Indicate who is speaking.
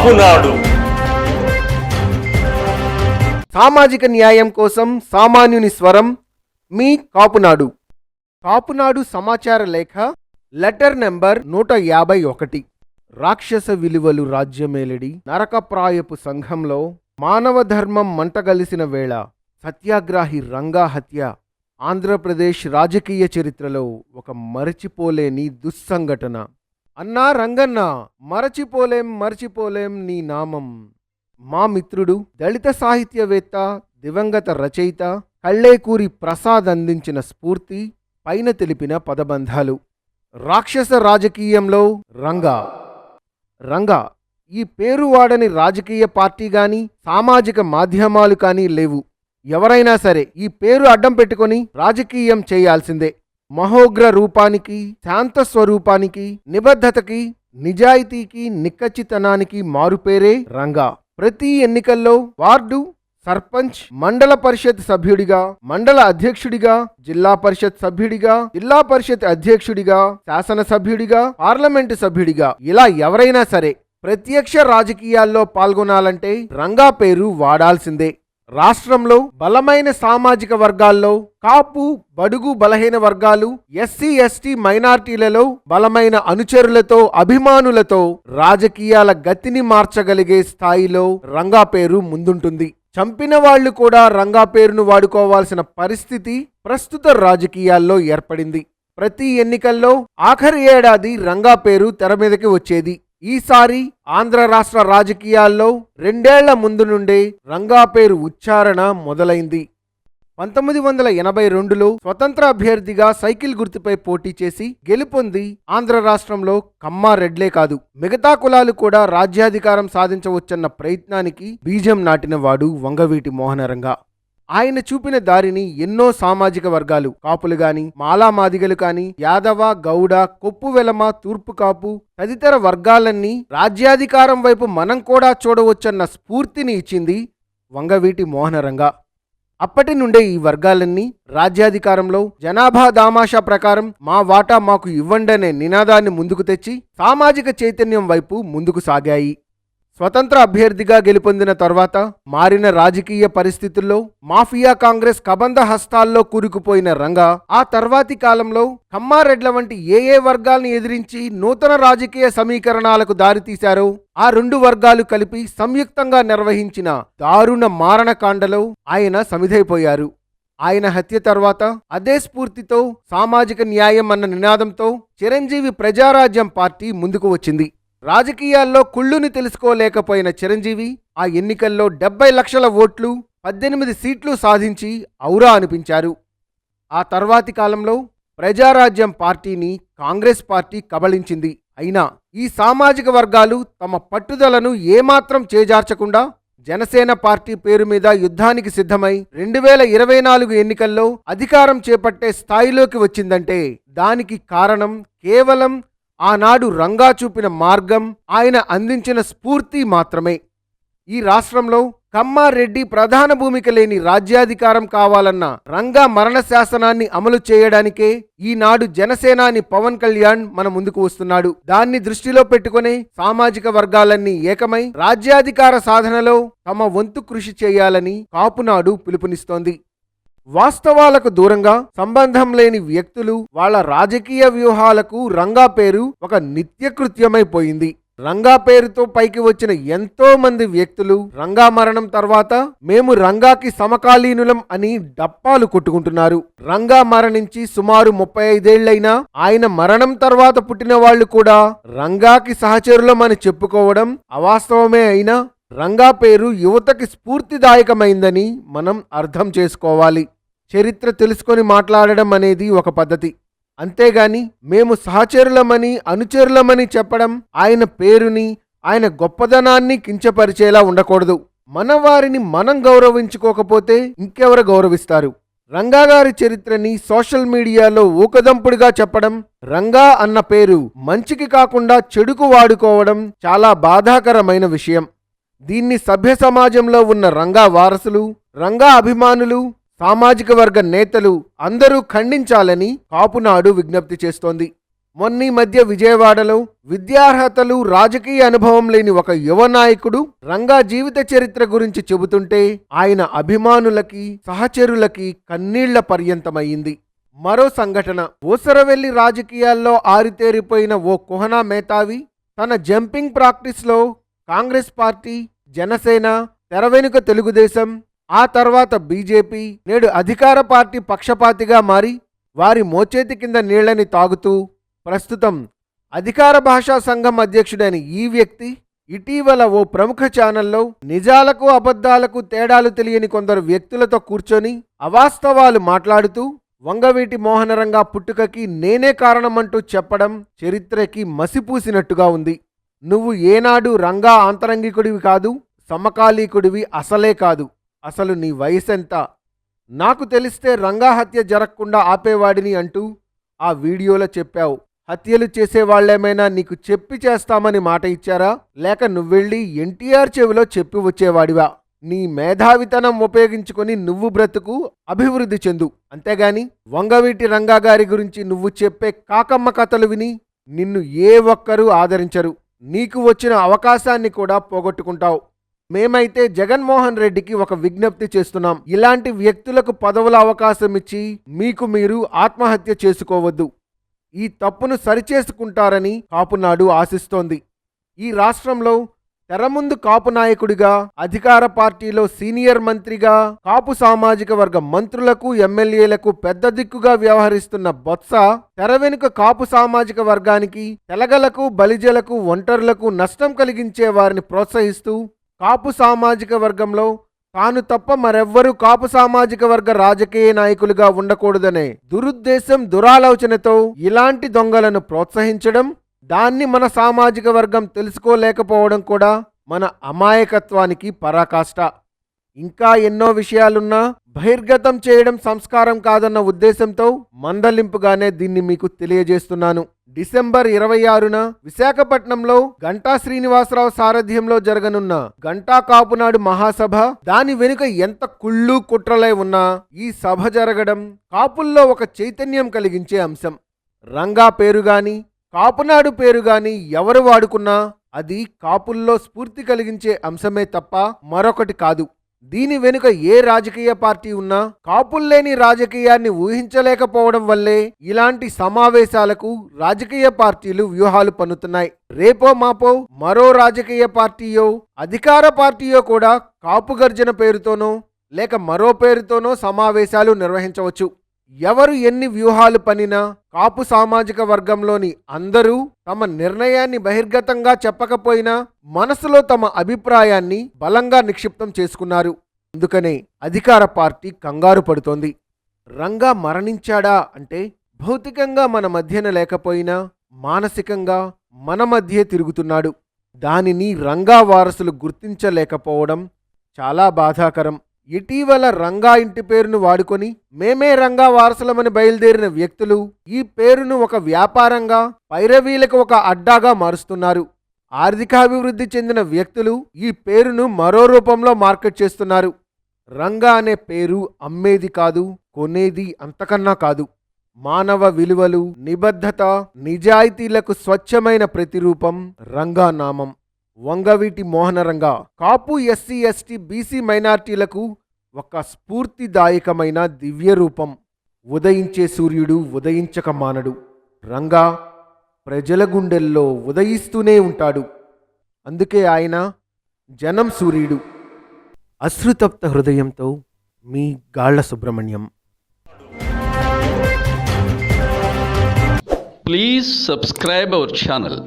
Speaker 1: కాపునాడు
Speaker 2: సామాజిక న్యాయం కోసం సామాన్యుని స్వరం మీ కాపునాడు. కాపునాడు సమాచార లేఖ లెటర్ నెంబర్ నూట యాభై ఒకటి. రాక్షస విలువలు రాజ్యమేలడి నరకప్రాయపు సంఘంలో మానవ ధర్మం మంటగలిసిన వేళ సత్యాగ్రాహి రంగా హత్య ఆంధ్రప్రదేశ్ రాజకీయ చరిత్రలో ఒక మరచిపోలేని దుస్సంఘటన. అన్నా రంగన్న మరచిపోలేం మరచిపోలేం నీ నామం. మా మిత్రుడు దళిత సాహిత్యవేత్త దివంగత రచయిత కళ్ళేకూరి ప్రసాద్ అందించిన స్ఫూర్తి పైన తెలిపిన పదబంధాలు. రాక్షస రాజకీయంలో రంగా. రంగా. ఈ పేరు వాడని రాజకీయ పార్టీ కానీ సామాజిక మాధ్యమాలు కానీ లేవు. ఎవరైనా సరే ఈ పేరు అడ్డం పెట్టుకొని రాజకీయం చేయాల్సిందే. మహోగ్ర రూపానికి శాంత స్వరూపానికి నిబద్ధతకి నిజాయితీకి నిక్కచ్చితనానికి మారుపేరే రంగా. ప్రతి ఎన్నికల్లో వార్డు సర్పంచ్ మండల పరిషత్ సభ్యుడిగా మండల అధ్యక్షుడిగా జిల్లా పరిషత్ సభ్యుడిగా జిల్లా పరిషత్ అధ్యక్షుడిగా శాసనసభ్యుడిగా పార్లమెంటు సభ్యుడిగా ఇలా ఎవరైనా సరే ప్రత్యక్ష రాజకీయాల్లో పాల్గొనాలంటే రంగా పేరు వాడాల్సిందే. రాష్ట్రంలో బలమైన సామాజిక వర్గాల్లో కాపు బడుగు బలహీన వర్గాలు ఎస్సీ ఎస్టీ మైనార్టీలలో బలమైన అనుచరులతో అభిమానులతో రాజకీయాల గతిని మార్చగలిగే స్థాయిలో రంగా పేరు ముందుంటుంది. చంపిన వాళ్ళు కూడా రంగా పేరును వాడుకోవాల్సిన పరిస్థితి ప్రస్తుత రాజకీయాల్లో ఏర్పడింది. ప్రతి ఎన్నికల్లో ఆఖరి ఏడాది రంగా పేరు తెర మీదకి వచ్చేది. ఈసారి ఆంధ్ర రాష్ట్ర రాజకీయాల్లో రెండేళ్ళ ముందు నుండే రంగా పేరు ఉచ్చారణ మొదలైంది. పంతొమ్మిది వందల ఎనభై రెండులో స్వతంత్ర అభ్యర్థిగా సైకిల్ గుర్తుపై పోటీ చేసి గెలుపొంది ఆంధ్ర రాష్ట్రంలో కమ్మారెడ్లే కాదు. మిగతా కులాలు కూడా రాజ్యాధికారం సాధించవచ్చన్న ప్రయత్నానికి బీజం నాటినవాడు వంగవీటి మోహనరంగా. ఆయన చూపిన దారిని ఎన్నో సామాజిక వర్గాలు కాపులు గాని మాలా మాదిగలు కాని యాదవ గౌడ కొప్పు వెలమ తూర్పు కాపు తదితర వర్గాలన్నీ రాజ్యాధికారం వైపు మనం కూడా చూడవచ్చన్న స్ఫూర్తిని ఇచ్చింది వంగవీటి మోహనరంగా. అప్పటి నుండే ఈ వర్గాలన్నీ రాజ్యాధికారంలో జనాభా దామాషా ప్రకారం మా వాటా మాకు ఇవ్వండనే నినాదాన్ని ముందుకు తెచ్చి సామాజిక చైతన్యం వైపు ముందుకు సాగాయి. స్వతంత్ర అభ్యర్థిగా గెలుపొందిన తర్వాత మారిన రాజకీయ పరిస్థితుల్లో మాఫియా కాంగ్రెస్ కబంధ హస్తాల్లో కూరుకుపోయిన రంగా ఆ తర్వాతి కాలంలో కమ్మారెడ్ల వంటి ఏ ఏ వర్గాల్ని ఎదిరించి నూతన రాజకీయ సమీకరణాలకు దారితీశారో ఆ రెండు వర్గాలు కలిపి సంయుక్తంగా నిర్వహించిన దారుణ మారణకాండలో ఆయన సమిధైపోయారు. ఆయన హత్య తర్వాత అదే స్ఫూర్తితో సామాజిక న్యాయం అన్న నినాదంతో చిరంజీవి ప్రజారాజ్యం పార్టీ ముందుకు వచ్చింది. రాజకీయాల్లో కుళ్ళుని తెలుసుకోలేకపోయిన చిరంజీవి ఆ ఎన్నికల్లో డెబ్బై లక్షల ఓట్లు పద్దెనిమిది సీట్లు సాధించి ఔరా అనిపించారు. ఆ తర్వాతి కాలంలో ప్రజారాజ్యం పార్టీని కాంగ్రెస్ పార్టీ కబళించింది. అయినా ఈ సామాజిక వర్గాలు తమ పట్టుదలను ఏమాత్రం చేజార్చకుండా జనసేన పార్టీ పేరు మీద యుద్ధానికి సిద్ధమై రెండు వేల ఇరవై నాలుగు ఎన్నికల్లో అధికారం చేపట్టే స్థాయిలోకి వచ్చిందంటే దానికి కారణం కేవలం ఆనాడు రంగా చూపిన మార్గం ఆయన అందించిన స్ఫూర్తి మాత్రమే. ఈ రాష్ట్రంలో కమ్మారెడ్డి ప్రధాన భూమిక లేని రాజ్యాధికారం కావాలన్న రంగా మరణ శాసనాన్ని అమలు చేయడానికే ఈనాడు జనసేనాని పవన్ కళ్యాణ్ మన ముందుకు వస్తున్నాడు. దాన్ని దృష్టిలో పెట్టుకునే సామాజిక వర్గాలన్నీ ఏకమై రాజ్యాధికార సాధనలో తమ వంతు కృషి చేయాలని కాపునాడు పిలుపునిస్తోంది. వాస్తవాలకు దూరంగా సంబంధం లేని వ్యక్తులు వాళ్ళ రాజకీయ వ్యూహాలకు రంగా పేరు ఒక నిత్యకృత్యమైపోయింది రంగా పేరుతో పైకి వచ్చిన ఎంతో మంది వ్యక్తులు రంగా మరణం తర్వాత మేము రంగాకి సమకాలీనులం అని డప్పాలు కొట్టుకుంటున్నారు. రంగా మరణించి సుమారు ముప్పై ఐదేళ్ళైనా ఆయన మరణం తర్వాత పుట్టిన వాళ్ళు కూడా రంగాకి సహచరులం అని చెప్పుకోవడం అవాస్తవమే అయినా రంగా పేరు యువతకి స్ఫూర్తిదాయకమైందని మనం అర్థం చేసుకోవాలి. చరిత్ర తెలుసుకొని మాట్లాడడం అనేది ఒక పద్ధతి. అంతేగాని మేము సహచరులమని అనుచరులమని చెప్పడం ఆయన పేరుని ఆయన గొప్పదనాన్ని కించపరిచేలా ఉండకూడదు. మన వారిని మనం గౌరవించుకోకపోతే ఇంకెవరు గౌరవిస్తారు? రంగా గారి చరిత్రని సోషల్ మీడియాలో ఊకదంపుడిగా చెప్పడం రంగా అన్న పేరు మంచికి కాకుండా చెడుకు వాడుకోవడం చాలా బాధాకరమైన విషయం. దీన్ని సభ్య సమాజంలో ఉన్న రంగా వారసులు రంగా అభిమానులు సామాజిక వర్గ నేతలు అందరూ ఖండించాలని కాపునాడు విజ్ఞప్తి చేస్తోంది. మొన్నీ మధ్య విజయవాడలో విద్యార్హతలు రాజకీయ అనుభవం లేని ఒక యువ నాయకుడు రంగా జీవిత చరిత్ర గురించి చెబుతుంటే ఆయన అభిమానులకి సహచరులకి కన్నీళ్ళ పర్యంతమయ్యింది. మరో సంఘటన. ఊసరవెల్లి రాజకీయాల్లో ఆరితేరిపోయిన ఓ కుహనా మేతావి తన జంపింగ్ ప్రాక్టీస్లో కాంగ్రెస్ పార్టీ జనసేన తెరవెనుక తెలుగుదేశం ఆ తర్వాత బీజేపీ నేడు అధికార పార్టీ పక్షపాతిగా మారి వారి మోచేతి కింద నీళ్ళని తాగుతూ ప్రస్తుతం అధికార భాషా సంఘం అధ్యక్షుడైన ఈ వ్యక్తి ఇటీవల ఓ ప్రముఖ ఛానల్లో నిజాలకు అబద్ధాలకు తేడాలు తెలియని కొందరు వ్యక్తులతో కూర్చొని అవాస్తవాలు మాట్లాడుతూ వంగవీటి మోహనరంగా పుట్టుకకి నేనే కారణమంటూ చెప్పడం చరిత్రకి మసిపూసినట్టుగా ఉంది. నువ్వు ఏనాడు రంగా ఆంతరంగికుడివి కాదు సమకాలీకుడివి అసలే కాదు. అసలు నీ వయసెంత? నాకు తెలిస్తే రంగా హత్య జరగకుండా ఆపేవాడిని అంటూ ఆ వీడియోలో చెప్పావు. హత్యలు చేసేవాళ్ళేమైనా నీకు చెప్పి చేస్తామని మాట ఇచ్చారా? లేక నువ్వెళ్ళి ఎన్టీఆర్ చెవిలో చెప్పి వచ్చేవాడివా? నీ మేధావితనం ఉపయోగించుకొని నువ్వు బ్రతుకు అభివృద్ధి చెందు. అంతేగాని వంగవీటి రంగా గారి గురించి నువ్వు చెప్పే కాకమ్మ కథలు విని నిన్ను ఏ ఒక్కరూ ఆదరించరు. నీకు వచ్చిన అవకాశాన్ని కూడా పోగొట్టుకుంటావు. మేమైతే జగన్మోహన్ రెడ్డికి ఒక విజ్ఞప్తి చేస్తున్నాం. ఇలాంటి వ్యక్తులకు పదవుల అవకాశం ఇచ్చి మీకు మీరు ఆత్మహత్య చేసుకోవద్దు. ఈ తప్పును సరిచేసుకుంటారని కాపునాడు ఆశిస్తోంది. ఈ రాష్ట్రంలో తెరముందు కాపు నాయకుడిగా అధికార పార్టీలో సీనియర్ మంత్రిగా కాపు సామాజిక వర్గ మంత్రులకు ఎమ్మెల్యేలకు పెద్ద దిక్కుగా వ్యవహరిస్తున్న బొత్స తెర వెనుక కాపు సామాజిక వర్గానికి తెలగలకు బలిజలకు ఒంటరులకు నష్టం కలిగించే వారిని ప్రోత్సహిస్తూ కాపు సామాజిక వర్గంలో తాను తప్ప మరెవ్వరూ కాపు సామాజిక వర్గ రాజకీయ నాయకులుగా ఉండకూడదనే దురుద్దేశం దురాలోచనతో ఇలాంటి దొంగలను ప్రోత్సహించడం దాన్ని మన సామాజిక వర్గం తెలుసుకోలేకపోవడం కూడా మన అమాయకత్వానికి పరాకాష్ట. ఇంకా ఎన్నో విషయాలున్నా బహిర్గతం చేయడం సంస్కారం కాదన్న ఉద్దేశంతో మందలింపుగానే దీన్ని మీకు తెలియజేస్తున్నాను. డిసెంబర్ ఇరవై ఆరున విశాఖపట్నంలో గంటా శ్రీనివాసరావు సారథ్యంలో జరగనున్న గంటా కాపునాడు మహాసభ దాని వెనుక ఎంత కుళ్ళు కుట్రలై ఉన్నా ఈ సభ జరగడం కాపుల్లో ఒక చైతన్యం కలిగించే అంశం. రంగా పేరు గాని కాపునాడు పేరు గాని ఎవరు వాడుకున్నా అది కాపుల్లో స్ఫూర్తి కలిగించే అంశమే తప్ప మరొకటి కాదు. దీని వెనుక ఏ రాజకీయ పార్టీ ఉన్నా కాపుల్లేని రాజకీయాన్ని ఊహించలేకపోవడం వల్లే ఇలాంటి సమావేశాలకు రాజకీయ పార్టీలు వ్యూహాలు పన్నుతున్నాయి. రేపో మాపో మరో రాజకీయ పార్టీయో అధికార పార్టీయో కూడా కాపు గర్జన పేరుతోనో లేక మరో పేరుతోనో సమావేశాలు నిర్వహించవచ్చు. ఎవరు ఎన్ని వ్యూహాలు పనినా కాపు సామాజిక వర్గంలోని అందరూ తమ నిర్ణయాన్ని బహిర్గతంగా చెప్పకపోయినా మనసులో తమ అభిప్రాయాన్ని బలంగా నిక్షిప్తం చేసుకున్నారు. అందుకనే అధికార పార్టీ కంగారు పడుతోంది. రంగా మరణించాడా అంటే భౌతికంగా మన మధ్యన లేకపోయినా మానసికంగా మన మధ్యే తిరుగుతున్నాడు. దానిని రంగా వారసులు గుర్తించలేకపోవడం చాలా బాధాకరం. ఇటీవల రంగా ఇంటి పేరును వాడుకొని మేమే రంగా వారసులమని బయలుదేరిన వ్యక్తులు ఈ పేరును ఒక వ్యాపారంగా పైరవీలకు ఒక అడ్డాగా మారుస్తున్నారు. ఆర్థికాభివృద్ధి చెందిన వ్యక్తులు ఈ పేరును మరో రూపంలో మార్కెట్ చేస్తున్నారు. రంగా అనే పేరు అమ్మేది కాదు కొనేది అంతకన్నా కాదు. మానవ విలువలు నిబద్ధత నిజాయితీలకు స్వచ్ఛమైన ప్రతిరూపం రంగా నామం. Vangaveeti Mohanaranga Kapu SC ST BC మైనార్టీలకు ఒక స్ఫూర్తిదాయకమైన దివ్య రూపం ఉదయించే సూర్యుడు ఉదయించక మానడు. రంగా ప్రజల గుండెల్లో ఉదయిస్తూనే ఉంటాడు. అందుకే ఆయన జనం సూర్యుడు. అశ్రుతప్త హృదయంతో మీ గాళ్ళ Subrahmanyam.
Speaker 1: Please subscribe our channel